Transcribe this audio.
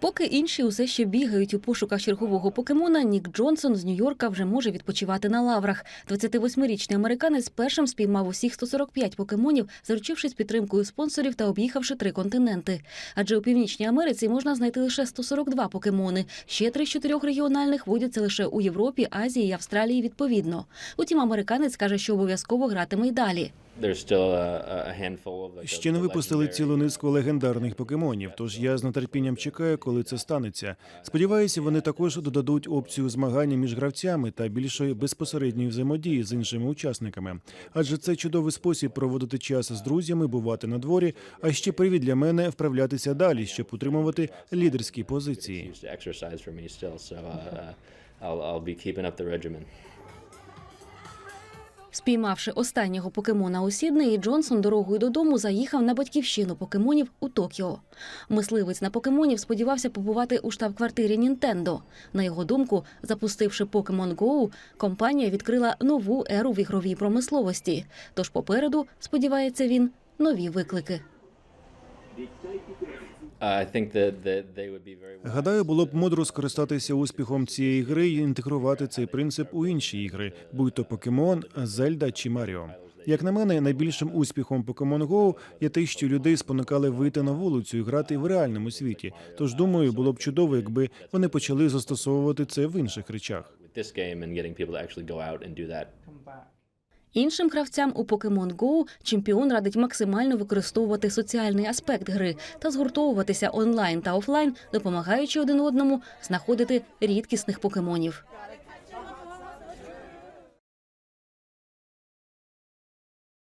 Поки інші усе ще бігають у пошуках чергового покемона, Нік Джонсон з Нью-Йорка вже може відпочивати на лаврах. 28-річний американець першим спіймав усіх 145 покемонів, заручившись підтримкою спонсорів та об'їхавши три континенти. Адже у північній Америці можна знайти лише 142 покемони. Ще три з чотирьох регіональних водяться лише у Європі, Азії і Австралії відповідно. Утім, американець каже, що обов'язково гратиме й далі. Ще не випустили цілу низку легендарних покемонів, тож я з нетерпінням чекаю, коли це станеться. Сподіваюся, вони також додадуть опцію змагання між гравцями та більшої безпосередньої взаємодії з іншими учасниками. Адже це чудовий спосіб проводити час з друзями, бувати на дворі, а ще привід для мене вправлятися далі, щоб утримувати лідерські позиції. Uh, uh, I'll, I'll be keeping up the regimen. Спіймавши останнього покемона у Сіднеї, Джонсон дорогою додому заїхав на батьківщину покемонів у Токіо. Мисливець на покемонів сподівався побувати у штаб-квартирі Нінтендо. На його думку, запустивши Pokemon Go, компанія відкрила нову еру в ігровій промисловості. Тож попереду, сподівається він, нові виклики. Гадаю, було б мудро скористатися успіхом цієї гри і інтегрувати цей принцип у інші ігри, будь то Покемон, Зельда чи Маріо. Як на мене, найбільшим успіхом Pokemon Go є те, що людей спонукали вийти на вулицю і грати в реальному світі. Тож думаю, було б чудово, якби вони почали застосовувати це в інших речах. Іншим гравцям у Pokemon Go чемпіон радить максимально використовувати соціальний аспект гри та згуртовуватися онлайн та офлайн, допомагаючи один одному знаходити рідкісних покемонів.